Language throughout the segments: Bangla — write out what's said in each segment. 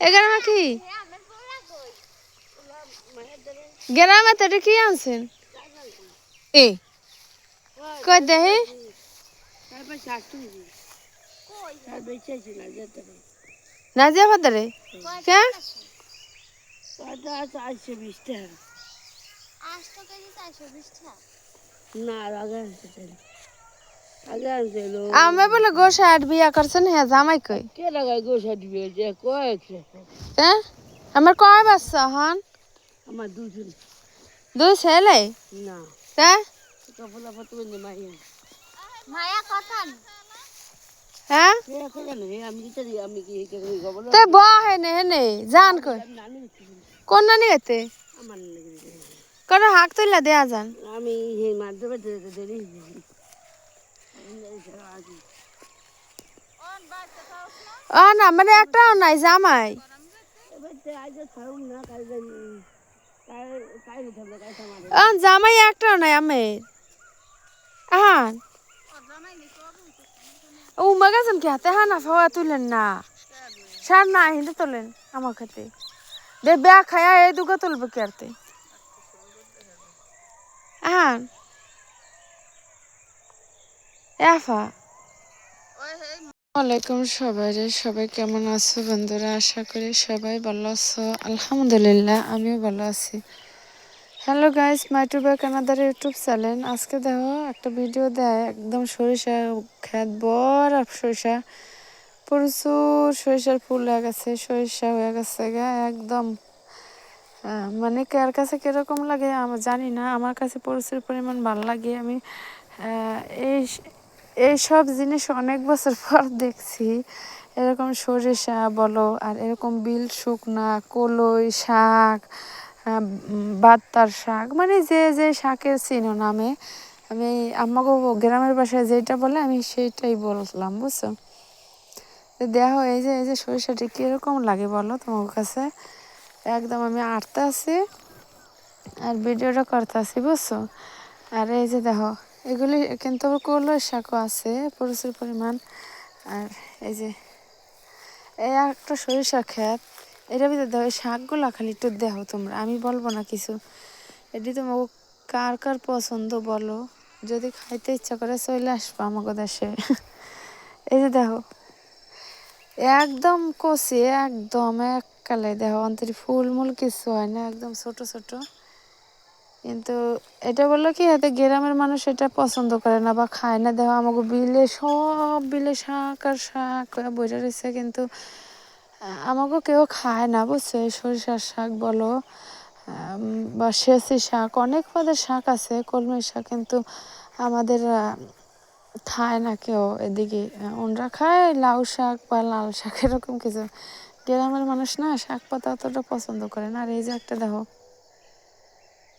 এ গ্রামে কি? গ্রামে তো এটা কি আনছেন? এ কই দেখি নাজিয়া ফাদারে কে? চারশো বিশ টাকা আটশো কেজি চারশো বিশ টাকা। না আগে আমি বলে গোসা আট বিয়া করছেন হ্যাঁ জামাই কই? কে লাগায় গোসা দিবে যে কয়েক হ্যাঁ আমার কয় বাচ্চা হন? আমার দুজন দুই ছেলে? না। হ্যাঁ কপলা পত্র মাইয়া। মায়া কতন? হ্যাঁ জানে? আমি আমি কি তে ব হেনে হেনে জান কই? কোন নানি আমার কোন হাক তুইলা দেয়া যান আমি মাধ্যমে দেরি ও না মানে একটাও নাই, জামাই। আমার জামাই একটাও নাই আমি আহান। ও মাগাজন কি হাতে? হানা, ফাওয়া তুলেন না। সার না, হিন্দে তোলেন আমার খাতে। দে, ব্যাগ খায়া এই দুগা তুলবে কি আরতে আহান। এফা। ওয়ালাইকুম সবাই সবাই কেমন আছো বন্ধুরা? আশা করি সবাই ভালো আছো। আলহামদুলিল্লাহ, আমিও ভালো আছি। Hello guys my to back another YouTube channel. আজকে দেখো, একটা ভিডিও দেয়, একদম সরিষা খেত, বড় সরিষা। প্রচুর সরিষার ফুল হয়ে গেছে, সরিষা হয়ে গেছে গা, একদম। মানে কার কাছে কীরকম লাগে আমি জানি না, আমার কাছে প্রচুর পরিমাণ ভালো লাগে। আমি এই এই সব জিনিস অনেক বছর পর দেখছি। এরকম সরিষা বলো, আর এরকম বিল শুকনা, কলই, শাক বাত্তার শাক মানে যে যে শাকের চিনো নামে আমি আমাকে গ্রামের বাসায় যেটা বলে আমি সেইটাই বললাম, বুঝছ? দেখো, এই যে এই যে সরিষাটি কীরকম লাগে বলো তোমার কাছে? একদম আমি আটতে আছি আর ভিডিওটা করতে আছি, বুঝছ? আর এই যে দেখো এগুলি কিন্তু আবার কলই শাকও আছে, প্রচুর পরিমাণ। আর এই যে, এই একটা সরিষা ক্ষেত এটার ভিতরে দেখো এই শাকগুলা খালি একটু দেখো তোমরা, আমি বলব না কিছু। এটি তোমাকে কার কার পছন্দ বলো, যদি খাইতে ইচ্ছা করে চলে আসব আমাকে দেশে। এই যে দেখো, একদম কষি একদম এককালে দেখো, অন্তরে ফুল মূল কিছু হয় না, একদম ছোট ছোট। কিন্তু এটা বলল কি হাতে গ্রামের মানুষ এটা পছন্দ করে না বা খায় না। দেখো, আমাকে বিলে, সব বিলে শাক আর শাক বইটা রয়েছে কিন্তু আমাকে কেউ খায় না, বুঝছ? সরিষার শাক বলো বা সেচি শাক, অনেক পদের শাক আছে, কলমি শাক, কিন্তু আমাদের খায় না কেউ এদিকে। ওনরা খায় লাউ শাক বা লাল শাক, এরকম কিছু। গ্রামের মানুষ না শাক পাতা অতটা পছন্দ করে না। আর এই যে একটা দেখো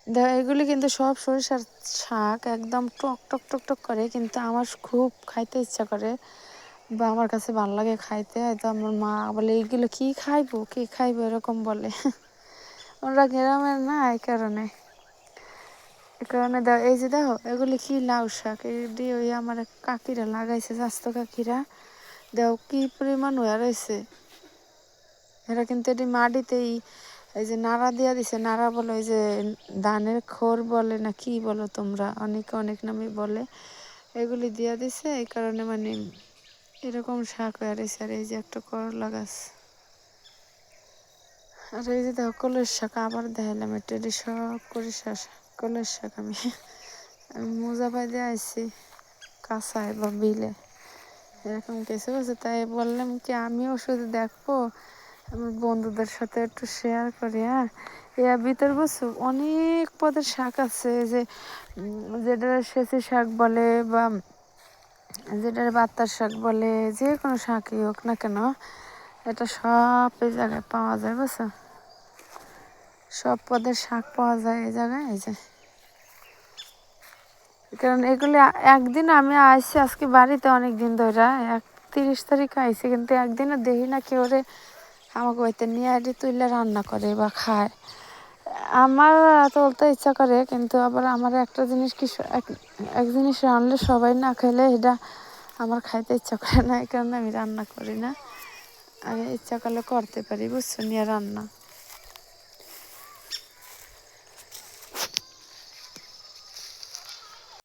এগুলি কিন্তু সব সরিষার শাক, একদম টক টক টক টক করে, কিন্তু আমার খুব খাইতে ইচ্ছা করে বা আমার কাছে ভালো লাগে খাইতে। হয়তো আমার মা বলে, এইগুলো কি খাইবো? কি খাইবো? এরকম বলে। ওরা গ্রামের না, এই কারণে। এই কারণে দেখো এই যে দেখো, এগুলি কি লাউ শাক? এটি ওই আমার কাকিরা লাগাইছে, স্বাস্থ্য কাকিরা। দেখো কি পরিমাণ হয়ে রয়েছে। এরা কিন্তু এটি মাটিতেই এই যে নাড়া দিয়া দিছে, নাড়া বলে ওই যে ধানের খোর বলে না কি বলো তোমরা, অনেকে অনেক নামে বলে। এগুলি দিয়া দিছে, এই কারণে মানে এরকম শাক হয়ে রয়েছে। আর এই যে একটা করলা গাছ। আর এই যে দেখো কলের শাক, আবার দেখালাম এটা এটি সব করে শাক কলের শাক আমি। মোজা পাই দিয়ে আইছি কাঁচায় বা বিলে। এরকম কিছু আছে তাই বললাম কি, আমিও শুধু দেখব। আমার বন্ধুদের সাথে একটু শেয়ার করি হ্যাঁ? এর ভিতর বুঝছ, অনেক পদের শাক আছে যে যেটা সেচি শাক বলে বা যেটা বাত্তার শাক বলে, যে কোনো শাকই হোক না কেন, এটা সব এই জায়গায় পাওয়া যায়, বুঝছ? সব পদের শাক পাওয়া যায় এই জায়গায়, এই যে। কারণ এগুলি একদিন আমি আইছি, আজকে বাড়িতে অনেক দিন ধরে, এক তিরিশ তারিখ আইছি, কিন্তু একদিনও দেখি না কেউ আমাকে বাড়িতে নিয়ে আইডি তুললে রান্না করে বা খায়। আমার তুলতে ইচ্ছা করে, কিন্তু আবার আমার একটা জিনিস কি এক এক জিনিস রানলে সবাই না খেলে এটা আমার খাইতে ইচ্ছা করে না, এই কারণে আমি রান্না করি না। আমি ইচ্ছা করলে করতে পারি, বুঝছ, নিয়ে রান্না।